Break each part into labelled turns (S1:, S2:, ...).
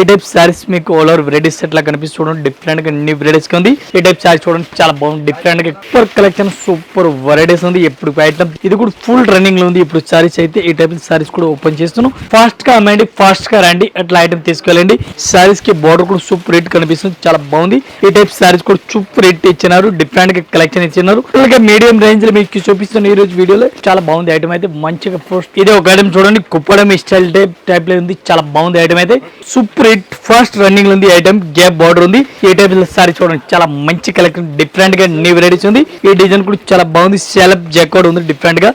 S1: ఈ టైప్ సారీస్ మీకు all over varieties ఎట్లా కనిపిస్తుంది చూడండి డిఫరెంట్గా అన్ని వెరైటీస్ ఉంది. ఈ టైప్ సారీస్ చూడండి చాలా బాగుంది. డిఫరెంట్గా సూపర్ కలెక్షన్ సూపర్ వెరైటీస్ ఉంది. ఎప్పుడు ఐటమ్ ఇది కూడా ఫుల్ రన్నింగ్లో ఉంది. ఇప్పుడు సారీస్ అయితే ఈ టైప్ సారీస్ కూడా ఓపెన్ చేస్తున్నాం. ఫాస్ట్గా అమ్మండి ఫాస్ట్గా రండి. అట్లా ఐటమ్ తీసుకెళ్ళండి. సారీస్కి బార్డర్ కూడా సూపర్ రేట్ కనిపిస్తుంది. చాలా బాగుంది. ఈ టైప్ సారీస్ కూడా సూపర్ రేట్ ఇచ్చినారు. డిఫరెంట్గా కలెక్షన్ ఇచ్చినారు. అలాగే మీడియం రేంజ్లో మీకు చూపిస్తున్న ఈ రోజు వీడియోలో చాలా బాగుంది ఐటమ్ అయితే. మంచిగా పోస్ట్ ఇది ఒక ఐటమ్ చూడండి. కుప్పడం స్టైల్ టైప్ టైప్లో ఉంది. చాలా బాగుంది ఐటమ్ అయితే. సూపర్ హిట్ ఫస్ట్ రన్నింగ్ ఉంది. ఐటమ్ గ్యాప్ బార్డర్ ఉంది. ఈ టైప్ సారీ చూడండి చాలా మంచి కలెక్షన్ డిఫరెంట్గా న్యూ వెరైటీస్ ఉంది. ఈ డిజైన్ కూడా చాలా బాగుంది. సెలబ్ జాకెట్ ఉంది డిఫరెంట్గా.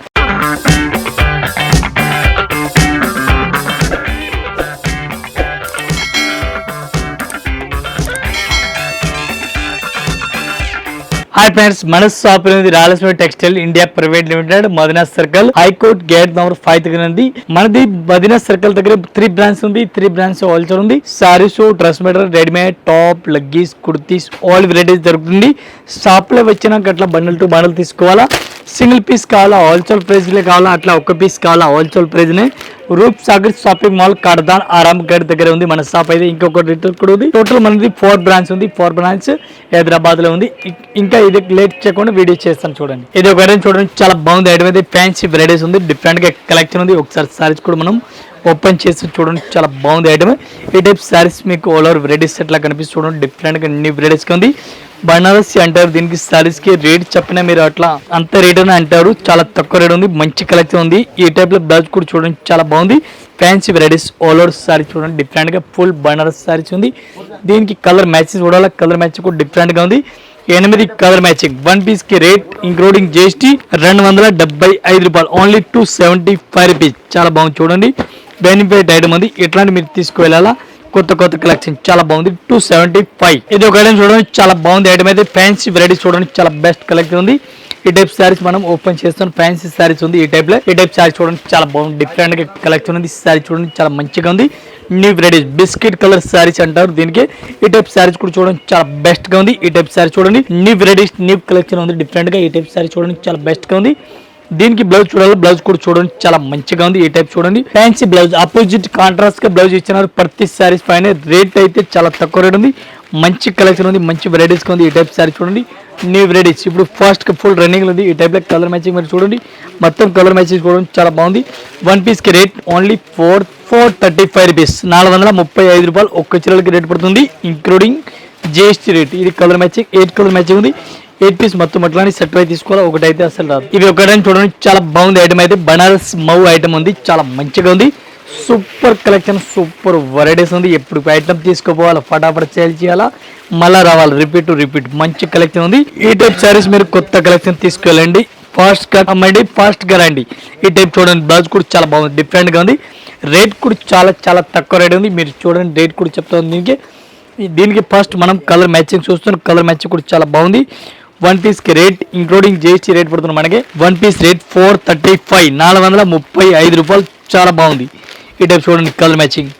S1: హాయ్ ఫ్రెండ్స్ మనసు షాప్ అనేది Rayalaseema textile India private limited Madina circle high court gate number five దగ్గర ఉంది. మనది మదీనా సర్కిల్ దగ్గర త్రీ బ్రాంచ్ ఉంది. త్రీ బ్రాంచ్ హోల్సేల్ ఉంది. Sarees dress material readymade top leggies kurtis all varieties దొరుకుతుంది. షాప్లో వచ్చినాక అట్లా బండల్ టు బండల్ తీసుకోవాలా? సింగిల్ పీస్ కావాలా హోల్సేల్ ప్రైస్ లే కావాలా అట్లా ఒక పీస్ కావాలా హోల్సేల్ ప్రైజ్నే రూప్ సాగర్ షాపింగ్ మాల్ కడదాన్ ఆరామ్ గడ్ దగ్గర ఉంది మన షాప్ అయితే ఇంకొక రిటైల్ కూడా ఉంది. టోటల్ మనది ఫోర్ బ్రాంచ్ ఉంది ఫోర్ బ్రాంచ్ హైదరాబాద్లో ఉంది ఇంకా ఇది లేట్ చేయకుండా వీడియో చేస్తాను చూడండి. ఇది ఒక ఐటమ్ చూడండి చాలా బాగుంది ఐటమ్ అయితే ఫ్యాన్సీ వెరైటీస్ ఉంది డిఫరెంట్గా కలెక్షన్ ఉంది. ఒకసారి సారీస్ కూడా మనం ఓపెన్ చేసి చూడండి చాలా బాగుంది ఐటమ్ ఈ టైప్ శారీస్ మీకు ఆల్ ఓవర్ వెరైటీస్ ఎట్లా కనిపిస్తుంది చూడండి డిఫరెంట్ అన్ని వెరైటీస్గా ఉంది. బనారసి అంటారు దీనికి శారీస్కి రేట్ చెప్పినా మీరు అట్లా అంత రేట్ అని అంటారు. చాలా తక్కువ రేట్ ఉంది మంచి కలెక్షన్ ఉంది. ఈ టైప్లో బ్లౌజ్ కూడా చూడండి చాలా బాగుంది. Fancy varieties all over saris చూడండి డిఫరెంట్గా ఫుల్ బనారస్ శారీస్ ఉంది. దీనికి కలర్ మ్యాచెస్ చూడాలి కలర్ మ్యాచ్ కూడా డిఫరెంట్గా ఉంది. ఎనిమిది కలర్ మ్యాచింగ్ వన్ పీస్కి రేట్ ఇంక్లూడింగ్ జిఎస్టీ రెండు వందల డెబ్బై ఐదు రూపాయలు. Only two seventy five rupees చాలా బాగుంది చూడండి. బెనిఫిట్ ఐటమ్ ఉంది ఇట్లాంటి మీరు తీసుకువెళ్ళాలా? కొత్త కొత్త కలెక్షన్ చాలా బాగుంది. టూ సెవెంటీ ఫైవ్ ఇది ఒక ఐటమ్ చూడండి చాలా బాగుంది. ఐటమ్ అయితే ఫ్యాన్సీ వెరైటీ చూడండి చాలా బెస్ట్ కలెక్షన్ ఉంది. ఈ టైప్ సారీస్ మనం ఓపెన్ చేస్తాం. ఫ్యాన్సీ సారీస్ ఉంది ఈ టైప్లో. ఈ టైప్ సారీ చూడండి చాలా బాగుంది. డిఫరెంట్గా కలెక్షన్ ఉంది. సారీ చూడండి చాలా మంచిగా ఉంది. New varieties biscuit colour saris అంటారు దీనికి. ఈ టైప్ సారీస్ కూడా చూడండి చాలా బెస్ట్గా ఉంది. ఈ టైప్ సారీ చూడండి. న్యూ వెరైటీస్ న్యూ కలెక్షన్ ఉంది. డిఫరెంట్గా ఈ టైప్ సారీ చూడండి చాలా బెస్ట్గా ఉంది. దీనికి బ్లౌజ్ చూడాలి బ్లౌజ్ కూడా చూడండి చాలా మంచిగా ఉంది ఈ టైప్ చూడండి. ఫ్యాన్సీ బ్లౌజ్ ఆపోజిట్ కాంట్రాస్ట్గా బ్లౌజ్ ఇచ్చినారు ప్రతి శారీస్ పైన రేట్ అయితే చాలా తక్కువ రేట్ ఉంది. మంచి కలెక్షన్ ఉంది మంచి వెరైటీస్ ఉంది ఈ టైప్ శారీ చూడండి. న్యూ వెరైటీస్ ఇప్పుడు ఫస్ట్ ఫుల్ రన్నింగ్ ఉంది ఈ టైప్లో కలర్ మ్యాచింగ్ మీరు చూడండి. మొత్తం కలర్ మ్యాచింగ్ చూడండి చాలా బాగుంది. వన్ పీస్కి rate only four four thirty five rupees నాలుగు వందల ముప్పై ఐదు రూపాయలు ఒక్క చీరలకి రేట్ పడుతుంది ఇంక్లూడింగ్ జిఎస్టీ రేట్ ఇది colour matching eight colour matching ఉంది. ఎయిట్ పీస్ మొత్తం అట్లానే సెట్ అయితే తీసుకోవాలి? ఒకటి అయితే అసలు రాదు. ఇవి ఒకటైనా చూడండి చాలా బాగుంది ఐటమ్ అయితే. బనారస్ మౌ ఐటమ్ ఉంది చాలా మంచిగా ఉంది. సూపర్ కలెక్షన్ సూపర్ వెరైటీస్ ఉంది. ఎప్పుడు ఐటమ్ తీసుకోపోవాలి? ఫటాఫట్ సేల్ చేయాలా? మళ్ళా రావాలి. రిపీట్ రిపీట్ మంచి కలెక్షన్ ఉంది. ఈ టైప్ సారీస్ మీరు కొత్త కలెక్షన్ తీసుకెళ్ళండి. ఫాస్ట్గా అమ్మండి ఫాస్ట్గా రండి. ఈ టైప్ చూడండి బ్లౌజ్ కూడా చాలా బాగుంది డిఫరెంట్గా ఉంది. రేట్ కూడా చాలా చాలా తక్కువ రేట్ ఉంది. మీరు చూడండి రేట్ కూడా చెప్తాను దీనికి. దీనికి ఫస్ట్ మనం కలర్ మ్యాచింగ్ చూస్తున్నాం. కలర్ మ్యాచింగ్ కూడా చాలా బాగుంది. వన్ పీస్కి రేట్ ఇంక్లూడింగ్ జిఎస్టీ రేట్ పడుతుంది మనకి. One piece rate four thirty five నాలుగు వందల ముప్పై ఐదు రూపాయలు చాలా బాగుంది. ఈ టైప్ చూడండి కలర్ మ్యాచింగ్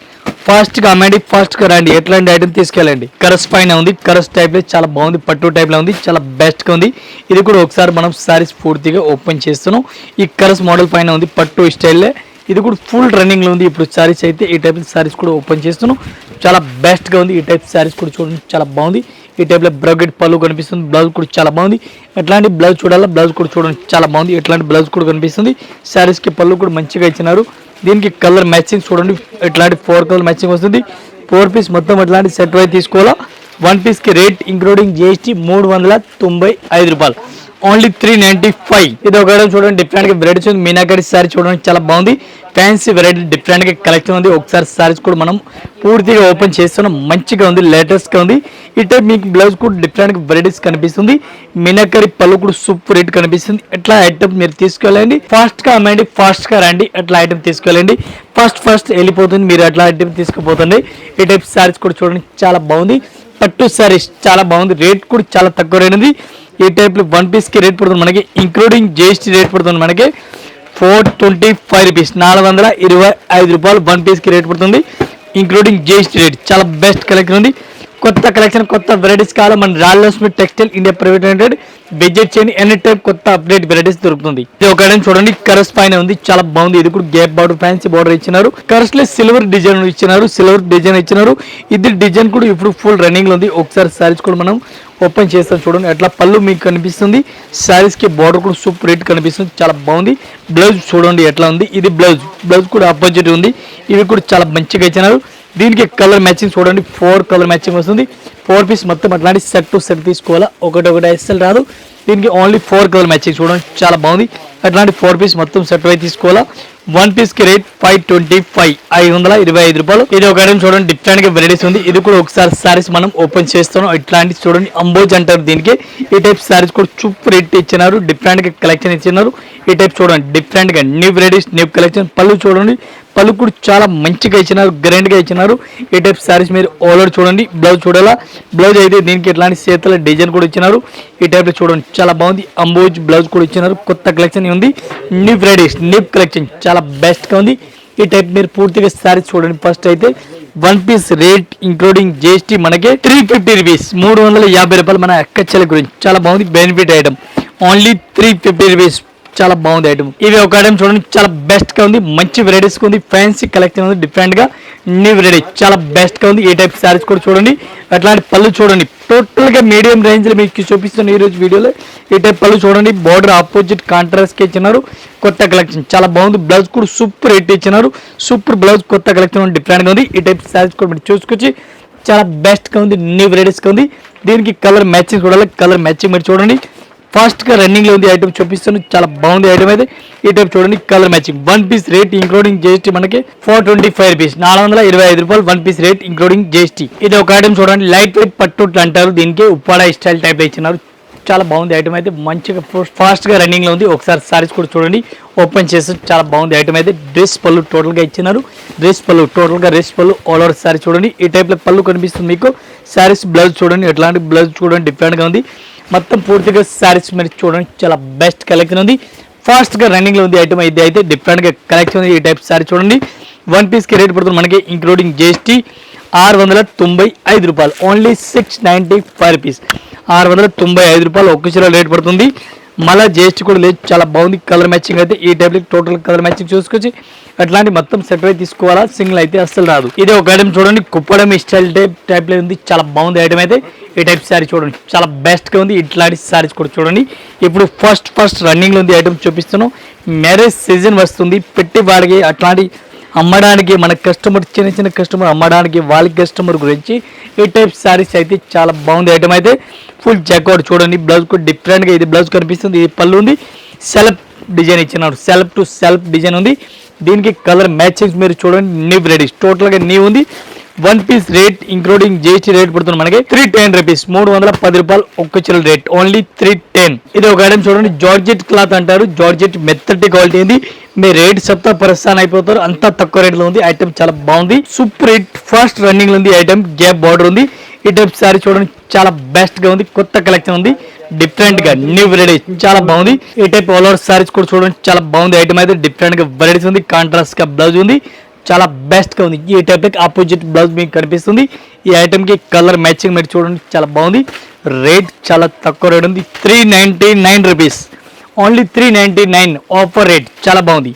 S1: ఫాస్ట్గా అమ్మండి ఫాస్ట్గా రండి ఎట్లాంటి ఐటమ్ తీసుకెళ్ళండి. కరస్ పైన ఉంది కరస్ టైప్లో చాలా బాగుంది పట్టు టైప్లో ఉంది చాలా బెస్ట్గా ఉంది. ఇది కూడా ఒకసారి మనం సారీస్ పూర్తిగా ఓపెన్ చేస్తున్నాం. ఈ కరస్ మోడల్ పైన ఉంది పట్టు స్టైల్ ఇది కూడా ఫుల్ రన్నింగ్లో ఉంది ఇప్పుడు సారీస్ అయితే ఈ టైప్ సారీస్ కూడా ఓపెన్ చేస్తున్నాం. చాలా బెస్ట్గా ఉంది ఈ టైప్ సారీస్ కూడా చూడండి చాలా బాగుంది. ఈ టైప్లో లో పళ్ళు కనిపిస్తుంది. బ్లౌజ్ కూడా చాలా బాగుంది. ఎట్లాంటి బ్లౌజ్ చూడాలా బ్లౌజ్ కూడా చూడండి చాలా బాగుంది. ఎట్లాంటి బ్లౌజ్ కూడా కనిపిస్తుంది. సారీస్కి పళ్ళు కూడా మంచిగా ఇచ్చినారు. దీనికి కలర్ మ్యాచింగ్ చూడండి. ఇట్లాంటి ఫోర్ కలర్ మ్యాచింగ్ వస్తుంది. ఫోర్ పీస్ మొత్తం ఎట్లాంటి సెట్ వై తీసుకోవాలా? వన్ పీస్కి రేట్ ఇంక్లూడింగ్ జిఎస్టీ మూడు వందల తొంభై ఐదు రూపాయలు. Only three ninety five. ఇది ఒక చూడండి డిఫరెంట్గా వెరైటీస్ ఉంది. మీనాకరి సారీ చూడండి చాలా బాగుంది. ఫ్యాన్సీ వెరైటీ డిఫరెంట్గా కలెక్షన్ ఉంది. ఒకసారి సారీస్ కూడా మనం పూర్తిగా ఓపెన్ చేస్తున్నాం. మంచిగా ఉంది లేటెస్ట్గా ఉంది. ఈ టైప్ మీకు బ్లౌజ్ కూడా డిఫరెంట్ వెరైటీస్ కనిపిస్తుంది. మీనాకరి పళ్ళు కూడా సూపర్ రేట్ కనిపిస్తుంది. ఎట్లా ఐటమ్ మీరు తీసుకెళ్ళండి? ఫాస్ట్గా అమ్మండి ఫాస్ట్గా రండి. అట్లా ఐటమ్ తీసుకెళ్ళండి? ఫస్ట్ ఫస్ట్ వెళ్ళిపోతుంది. మీరు అట్లా ఐటమ్ తీసుకుపోతుంది? ఈ టైప్ సారీస్ కూడా చూడండి చాలా బాగుంది. పట్టు సారీస్ చాలా బాగుంది. రేట్ కూడా చాలా తక్కువ రేట్ ఉంది. ఈ టైప్లో వన్ పీస్కి రేట్ పడుతుంది మనకి ఇంక్లూడింగ్ జిఎస్టీ రేట్ పడుతుంది మనకి ఫోర్ ట్వంటీ ఫైవ్ రూపీస్ నాలుగు వందల ఇరవై ఐదు రూపాయలు వన్ పీస్కి రేట్ పడుతుంది ఇంక్లూడింగ్ జిఎస్టీ రేట్ చాలా బెస్ట్ కలెక్షన్ ఉంది. కొత్త కలెక్షన్ కొత్త వెరైటీస్ కావాలి. మన Rayalakshmi textile India private limited. Budget చేయని ఎనీ టైప్ కొత్త అప్డేట్ వెరైటీస్ దొరుకుతుంది. ఇది ఒక చూడండి. కరస్ పైన ఉంది. చాలా బాగుంది. ఇది కూడా గ్యాప్ బార్డర్ ఫ్యాన్సీ బార్డర్ ఇచ్చినారు. కరస్లో సిల్వర్ డిజైన్ ఇచ్చినారు. సిల్వర్ డిజైన్ ఇచ్చినారు. ఇది డిజైన్ కూడా ఇప్పుడు ఫుల్ రన్నింగ్లో ఉంది. ఒకసారి సారీస్ కూడా మనం ఓపెన్ చేస్తాం చూడండి. అట్లా పళ్ళు మీకు కనిపిస్తుంది. శారీస్కి బార్డర్ కూడా సూపర్ రేట్ కనిపిస్తుంది. చాలా బాగుంది. బ్లౌజ్ చూడండి ఎట్లా ఉంది. ఇది బ్లౌజ్ బ్లౌజ్ కూడా ఆపోజిట్ ఉంది. ఇవి కూడా చాలా మంచిగా ఇచ్చినారు. దీనికి కలర్ మ్యాచింగ్ చూడండి. ఫోర్ కలర్ మ్యాచింగ్ వస్తుంది. ఫోర్ పీస్ మొత్తం అట్లాంటి సెట్ టు సెట్ తీసుకోవాలా? ఒకటి ఒకటి ఎస్ఎల్ రాదు. దీనికి ఓన్లీ ఫోర్ కలర్ మ్యాచింగ్ చూడండి. చాలా బాగుంది. అట్లాంటి ఫోర్ పీస్ మొత్తం సెట్ అయి తీసుకోవాలా? వన్ పీస్కి రేట్ ఫైవ్ ట్వంటీ ఫైవ్ ఐదు వందల ఇరవై ఐదు రూపాయలు. ఇది ఒక ఐటమ్ చూడండి. డిఫరెంట్గా వెరైటీస్ ఉంది. ఇది కూడా ఒకసారి సారీస్ మనం ఓపెన్ చేస్తున్నాం. ఇట్లాంటి చూడండి. అంబోజ్ అంటారు దీనికి. ఈ టైప్ సారీస్ కూడా చూపు రేట్ ఇచ్చినారు. డిఫరెంట్గా కలెక్షన్ ఇచ్చినారు. ఈ టైప్ చూడండి. డిఫరెంట్గా న్యూ వెరైటీస్ న్యూ కలెక్షన్ పళ్ళు చూడండి. పలుకుడు చాలా మంచిగా ఇచ్చినారు గ్రైండ్గా ఇచ్చినారు. ఈ టైప్ శారీస్ మీరు ఓలర్ చూడండి. బ్లౌజ్ చూడాలా? బ్లౌజ్ అయితే దీనికి ఇట్లాంటి చేతుల డిజైన్ కూడా ఇచ్చినారు. ఈ టైప్లో చూడండి చాలా బాగుంది. అంబోజ్ బ్లౌజ్ కూడా ఇచ్చినారు. కొత్త కలెక్షన్ ఉంది. న్యూ ఫ్రైడేస్ న్యూ కలెక్షన్ చాలా బెస్ట్గా ఉంది. ఈ టైప్ మీరు పూర్తిగా శారీస్ చూడండి. ఫస్ట్ అయితే one piece rate including GST మనకి త్రీ ఫిఫ్టీ రూపీస్ మూడు వందల యాభై రూపాయలు మన అక్కచెల గురించి. చాలా బాగుంది benefit item only three fifty rupees చాలా బాగుంది ఐటమ్ ఇవి ఒక ఐటమ్ చూడండి చాలా బెస్ట్గా ఉంది మంచి వెరైటీస్ ఉంది ఫ్యాన్సీ కలెక్షన్ ఉంది డిఫరెంట్గా న్యూ వెరైటీ చాలా బెస్ట్గా ఉంది. ఈ టైప్ శారీస్ కూడా చూడండి అట్లాంటి పళ్ళు చూడండి టోటల్గా మీడియం రేంజ్లో మీకు చూపిస్తున్న ఈ రోజు వీడియోలో ఈ టైప్ పళ్ళు చూడండి బార్డర్ ఆపోజిట్ కాంట్రాస్ట్కి ఇచ్చినారు కొత్త కలెక్షన్ చాలా బాగుంది బ్లౌజ్ కూడా సూపర్ రేట్ ఇచ్చినారు సూపర్ బ్లౌజ్ కొత్త కలెక్షన్ డిఫరెంట్గా ఉంది ఈ టైప్ సారీస్ కూడా మీరు చూసుకొచ్చి చాలా బెస్ట్గా ఉంది న్యూ వెరైటీస్గా ఉంది దీనికి కలర్ మ్యాచింగ్ చూడాలి కలర్ మ్యాచింగ్ మీరు చూడండి ఫాస్ట్గా రన్నింగ్లో రన్నింగ్లో ఉంది. ఐటమ్ చూపిస్తాను. చాలా బాగుంది ఐటమ్ అయితే. ఈ టైప్ చూడండి colour matching. One piece rate including GST మనకి ఫోర్ ట్వంటీ ఫైవ్ రూపీస్ నాలుగు వందల ఇరవై ఐదు రూపాయలు one piece rate including GST ఇది ఒక ఐటమ్ చూడండి. లైట్ వెయిట్ పట్టుట్లు అంటారు. దీనికి ఉప్పాడ స్టైల్ టైప్లో ఇచ్చినారు. చాలా బాగుంది ఐటమ్ అయితే. మంచిగా ఫాస్ట్గా రన్నింగ్లో రన్నింగ్లో ఉంది. ఒకసారి సారీస్ కూడా చూడండి. ఓపెన్ చేసి చాలా బాగుంది ఐటమ్ అయితే. డ్రెస్ పళ్ళు టోటల్గా ఇచ్చినారు. డ్రెస్ పళ్ళు టోటల్గా డ్రెస్ పళ్ళు ఆల్ ఓవర్ సారీ చూడండి. ఈ టైప్లో పళ్ళు కనిపిస్తుంది మీకు. సారీస్ బ్లౌజ్ చూడండి. ఎట్లాంటి బ్లౌజ్ చూడండి. డిఫరెంట్గా ఉంది. మొత్తం పూర్తిగా శారీస్ మీరు చూడండి చాలా బెస్ట్ కలెక్షన్ ఉంది. ఫాస్ట్గా రన్నింగ్లో ఉంది ఐటమ్ అయితే అయితే డిఫరెంట్గా కలెక్షన్ ఉంది ఈ టైప్ సారీ చూడండి. వన్ పీస్కి రేట్ పడుతుంది మనకి ఇంక్లూడింగ్ జిఎస్టీ ఆరు వందల తొంభై ఐదు రూపాయలు. Only six ninety five rupees ఆరు వందల తొంభై ఐదు రూపాయలు ఒక్క చీర రేట్ పడుతుంది. మళ్ళీ జిఎస్టీ కూడా లేదు. చాలా బాగుంది కలర్ మ్యాచింగ్ అయితే. ఈ టైప్లకి టోటల్ కలర్ మ్యాచింగ్ చూసుకొచ్చి అట్లాంటి మొత్తం సెట్ అయితే తీసుకోవాలా? సింగిల్ అయితే అస్సలు రాదు. ఇది ఒక ఐటమ్ చూడండి. కుప్పడం స్టైల్ టైప్ టైప్లో ఉంది. చాలా బాగుంది ఐటమ్ అయితే. ఈ టైప్ శారీ చూడండి. చాలా బెస్ట్గా ఉంది. ఇట్లాంటి సారీస్ కూడా చూడండి. ఇప్పుడు ఫస్ట్ ఫస్ట్ రన్నింగ్లో ఉంది ఐటమ్ చూపిస్తున్నాం. మ్యారేజ్ సీజన్ వస్తుంది. పెట్టి వాడికి అట్లాంటి అమ్మడానికి మన కస్టమర్ చిన్న చిన్న కస్టమర్ అమ్మడానికి వాళ్ళ కస్టమర్ గురించి ఈ టైప్ సారీస్ అయితే చాలా బాగుంది. ఐటమ్ అయితే ఫుల్ చెక్అవుట్ చూడండి. బ్లౌజ్ కూడా డిఫరెంట్గా ఇది బ్లౌజ్ కనిపిస్తుంది. ఇది పళ్ళు ఉంది. సెల్ఫ్ డిజైన్ ఇచ్చినారు. సెల్ఫ్ టు సెల్ఫ్ డిజైన్ ఉంది. దీనికి కలర్ మ్యాచింగ్స్ మీరు చూడండి. న్యూ రెడీ టోటల్గా న్యూ ఉంది. One piece rate including GST rate పడుతుంది మనకి త్రీ టెన్ రూపీస్ మూడు వందల పది రూపాయలు ఒక్క చిల్ల రేట్ ఓన్లీ త్రీ టెన్ ఇది ఒక ఐటమ్ చూడండి జార్జెట్ క్లాత్ అంటారు. జార్జెట్ మెత్తటి క్వాలిటీ ఉంది. మీ రేట్ చెప్తా పరేషాన్ అయిపోతారు. అంత తక్కువ రేట్లో ఉంది. ఐటమ్ చాలా బాగుంది. సూపర్ హిట్ ఫాస్ట్ రన్నింగ్లో ఉంది ఐటమ్ గ్యాప్ బార్డర్ ఉంది. ఈ టైప్ సారీ చూడండి చాలా బెస్ట్గా ఉంది. కొత్త కలెక్షన్ ఉంది. డిఫరెంట్గా న్యూ వెరైటీ చాలా బాగుంది. ఈ టైప్ ఆల్ ఓవర్ సారీస్ కూడా చూడండి చాలా బాగుంది. ఐటమ్ అయితే డిఫరెంట్గా వెరైటీస్ ఉంది. కాంట్రాస్ట్గా బ్లౌజ్ ఉంది. చాలా బెస్ట్గా ఉంది. ఈ టైప్ ఆపోజిట్ బ్లౌజ్ మీకు కనిపిస్తుంది. ఈ ఐటమ్కి కలర్ మ్యాచింగ్ మీరు చూడండి చాలా బాగుంది. రేట్ చాలా తక్కువ రేట్ ఉంది. Three ninety nine rupees only three ninety nine offer rate చాలా బాగుంది.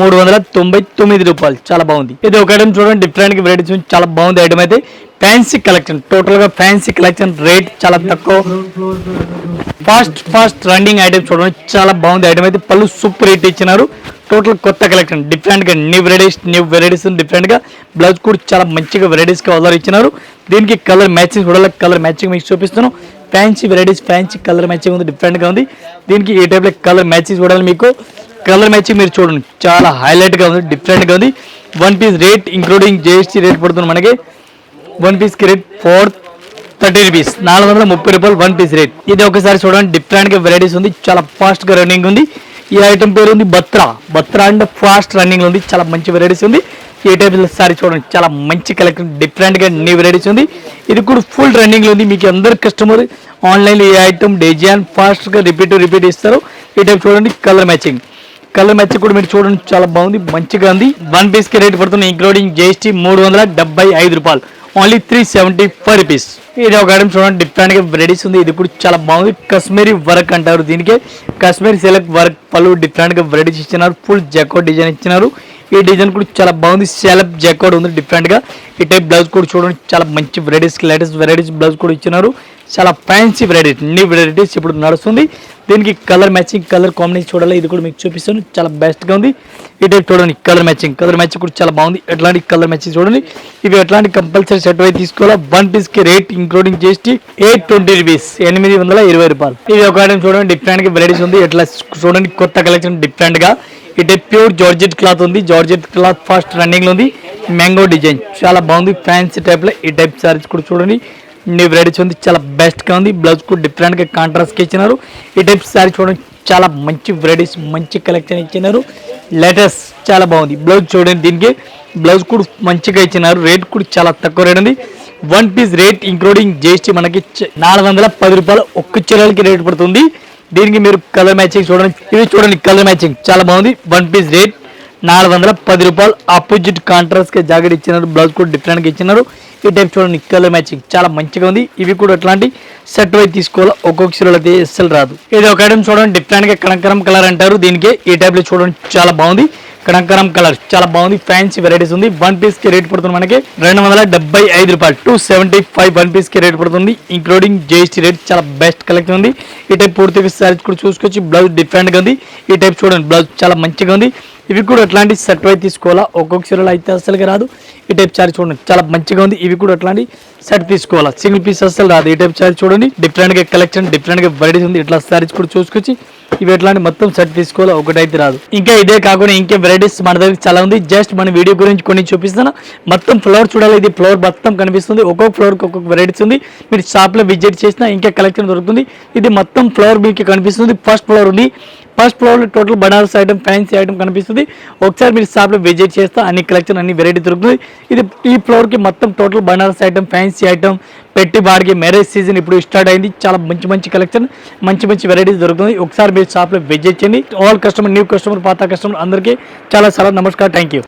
S1: మూడు వందల తొంభై తొమ్మిది రూపాయలు. చాలా బాగుంది. ఇది ఒక ఐటమ్ చూడండి డిఫరెంట్ వెరైటీస్ ఉంది. చాలా బాగుంది ఐటమ్ అయితే. ఫ్యాన్సీ కలెక్షన్ టోటల్గా ఫ్యాన్సీ కలెక్షన్ రేట్ చాలా తక్కువ. ఫాస్ట్ ఫాస్ట్ రన్నింగ్ ఐటమ్ చూడండి. చాలా బాగుంది ఐటమ్ అయితే. పళ్ళు సూపర్ రేట్ ఇచ్చినారు. టోటల్ కొత్త కలెక్షన్ డిఫరెంట్గా న్యూ వెరైటీస్ న్యూ వెరైటీస్ డిఫరెంట్గా బ్లౌజ్ కూడా చాలా మంచిగా వెరైటీస్గా ఆర్డర్ ఇచ్చినారు. దీనికి కలర్ మ్యాచింగ్ కూడా కలర్ మ్యాచింగ్ మీకు చూపిస్తున్నాను fancy varieties fancy colour matching ఉంది డిఫరెంట్గా ఉంది. దీనికి ఏ టైప్లో కలర్ మ్యాచింగ్ చూడాలి మీకు? కలర్ మ్యాచింగ్ మీరు చూడండి చాలా హైలైట్గా ఉంది డిఫరెంట్గా ఉంది. One piece rate including GST rate పడుతుంది మనకి. వన్ పీస్కి రేట్ ఫోర్ థర్టీ రూపీస్ నాలుగు వందల ముప్పై రూపాయలు వన్ పీస్ రేట్ ఇది ఒకసారి చూడండి డిఫరెంట్గా వెరైటీస్ ఉంది చాలా ఫాస్ట్గా రన్నింగ్ ఉంది. ఈ ఐటమ్ పేరు ఉంది బత్రా బత్రా అండ్ ఫాస్ట్ రన్నింగ్ ఉంది చాలా మంచి వెరైటీస్ ఉంది. ఈ టైప్ సారీ చూడండి చాలా మంచి కలెక్షన్ డిఫరెంట్గా న్యూ వెరైటీస్ ఉంది. ఇది కూడా ఫుల్ రన్నింగ్ ఉంది మీకు అందరు కస్టమర్ ఆన్లైన్ ఈ ఐటమ్ డిజైన్ ఫాస్ట్గా రిపీట్ రిపీట్ ఇస్తారు. ఈ టైప్ చూడండి కలర్ మ్యాచింగ్ కలర్ మ్యాచ్ కూడా మీరు చూడండి చాలా బాగుంది మంచిగా ఉంది. వన్ పీస్కి రేట్ పడుతుంది ఇంక్లూడింగ్ జిఎస్టీ మూడు వందల డెబ్బై ఐదు రూపాయలు. Only three seventy five rupees ఇది ఒక ఐటమ్ చూడండి. డిఫరెంట్గా వెరైటీస్ ఉంది. ఇది కూడా చాలా బాగుంది. కాశ్మీరీ వర్క్ అంటారు దీనికి. కాశ్మీరీ సిలక్ వర్క్ పలు డిఫరెంట్గా వెరైటీస్ ఇచ్చినారు ఫుల్ జకో డిజైన్ ఇచ్చినారు. ఈ డిజైన్ కూడా చాలా బాగుంది. సెలప్ జాకోట్ ఉంది డిఫరెంట్గా. ఈ టైప్ బ్లౌజ్ కూడా చూడండి చాలా మంచి వెరైటీస్ లేటెస్ట్ వెరైటీస్ బ్లౌజ్ కూడా ఇచ్చినారు. చాలా ఫ్యాన్సీ వెరైటీస్ న్యూ వెరైటీస్ ఇప్పుడు నడుస్తుంది. దీనికి కలర్ మ్యాచింగ్ కలర్ కాంబినేషన్ చూడాలి. ఇది కూడా మీకు చూపిస్తాను. చాలా బెస్ట్గా ఉంది. ఈ టైప్ చూడండి కలర్ మ్యాచింగ్ కలర్ మ్యాచింగ్ కూడా చాలా బాగుంది. ఎట్లాంటి కలర్ మ్యాచింగ్ చూడండి. ఇవి ఎట్లాంటి కంపల్సరీ సెట్ అయి తీసుకోవాలా? వన్ పీస్కి రేట్ ఇంక్లూడింగ్ చేసి ఎయిట్ ట్వంటీ రూపీస్ ఎనిమిది వందల ఇరవై రూపాయలు. ఇది ఒక ఐటమ్ చూడండి డిఫరెంట్గా వెరైటీస్ ఉంది. ఎట్లా చూడండి కొత్త కలెక్షన్ డిఫరెంట్గా. ఇటే ప్యూర్ జార్జెట్ క్లాత్ ఉంది. జార్జెట్ క్లాత్ ఫస్ట్ రన్నింగ్ ఉంది. మ్యాంగో డిజైన్ చాలా బాగుంది. ఫ్యాన్సీ టైప్లో ఈ టైప్ సారీస్ కూడా చూడండి. న్యూ వెరైటీస్ ఉంది. చాలా బెస్ట్గా ఉంది. బ్లౌజ్ కూడా డిఫరెంట్గా కాంట్రాస్ట్కి ఇచ్చినారు. ఈ టైప్ శారీ చూడండి. చాలా మంచి వెరైటీస్ మంచి కలెక్షన్ ఇచ్చినారు. లేటెస్ట్ చాలా బాగుంది. బ్లౌజ్ చూడండి దీనికి. బ్లౌజ్ కూడా మంచిగా ఇచ్చినారు. రేట్ కూడా చాలా తక్కువ రేట్ ఉంది. One piece rate including GST మనకి నాలుగు వందల పది రూపాయలు ఒక్క చీరలకి రేట్ పడుతుంది. దీనికి మీరు కలర్ మ్యాచింగ్ చూడండి. ఇది చూడండి కలర్ మ్యాచింగ్. చాలా బాగుంది. వన్ పీస్ రేట్ నాలుగు వందల పది రూపాయలు. ఆపోజిట్ కాంట్రాస్ట్ జాకెట్ ఇచ్చినారు. బ్లౌజ్ కూడా డిఫరెంట్గా ఇచ్చినారు. ఈ టైప్ చూడండి కలర్ మ్యాచింగ్. చాలా మంచిగా ఉంది. ఇవి కూడా ఎట్లాంటి? సెట్ వైపు తీసుకోవాలి? ఒక్కొక్క చీరలు అయితే అస్సలు రాదు. ఇది ఒక ఐటమ్ చూడండి. డిఫరెంట్గా కనకరం కలర్ అంటారు. దీనికి ఈ టైప్లో చూడండి. చాలా బాగుంది. కనకరం కలర్. చాలా బాగుంది ఫ్యాన్సీ వెరైటీస్ ఉంది. వన్ పీస్కి రేట్ పడుతుంది మనకి రెండు వందల డెబ్బై ఐదు రూపాయలు. టూ సెవెంటీ ఫైవ్ వన్ పీస్కి రేట్ పడుతుంది ఇంక్లూడింగ్ జిఎస్టీ రేట్ చాలా బెస్ట్ కలెక్షన్ ఉంది. ఈ టైప్ పూర్తిగా సారీస్ కూడా చూసుకోవచ్చు బ్లౌజ్ డిఫరెంట్గా ఉంది. ఈ టైప్ చూడండి బ్లౌజ్ చాలా మంచిగా ఉంది. ఇవి కూడా అట్లాంటి సెట్ అయితే తీసుకోవాలా? ఒక్కొక్క చీరలు అయితే అసలుగా రాదు. ఈ టైప్ సారీ చూడండి చాలా మంచిగా ఉంది. ఇవి కూడా అట్లాంటి సెట్ తీసుకోవాలా. సింగిల్ పీస్ అసలు రాదు. ఈ టైప్ శారీ చూడండి. డిఫరెంట్గా కలెక్షన్ డిఫరెంట్గా వెరైటీస్ ఉంది. ఇట్లా శారీస్ కూడా చూసుకొచ్చి ఇవి ఎట్లాంటి మొత్తం సెట్ తీసుకోవాలా? ఒకటైతే రాదు. ఇంకా ఇదే కాకుండా ఇంకే వెరైటీస్ మన దగ్గర చాలా ఉంది. జస్ట్ మన వీడియో గురించి కొన్ని చూపిస్తాను. మొత్తం ఫ్లోర్ చూడాలి. ఇది ఫ్లోర్ మొత్తం కనిపిస్తుంది. ఒక్కొక్క ఫ్లోర్ ఒక్కొక్క వెరైటీస్ ఉంది. మీరు షాప్లో విజిట్ చేసినా ఇంకా కలెక్షన్ దొరుకుతుంది. ఇది మొత్తం ఫ్లోర్ మీకు కనిపిస్తుంది. ఫస్ట్ ఫ్లోర్ ఉంది. ఫస్ట్ ఫ్లోర్లో total Banaras item fancy item కనిపిస్తుంది. ఒకసారి మీరు షాప్లో విజిట్ చేస్తే అన్ని కలెక్షన్ అన్ని వెరైటీ దొరుకుతుంది. ఇది ఈ ఫ్లోర్కి మొత్తం total Banaras item fancy item పెట్టి వాడికి మ్యారేజ్ సీజన్ ఇప్పుడు స్టార్ట్ అయింది. చాలా మంచి మంచి కలెక్షన్ మంచి మంచి వెరైటీస్ దొరుకుతుంది. ఒకసారి మీరు షాప్లో విజిట్ చేయండి. ఆల్ కస్టమర్ న్యూ కస్టమర్ పాత కస్టమర్ అందరికీ చాలా చాలా నమస్కారం. Thank you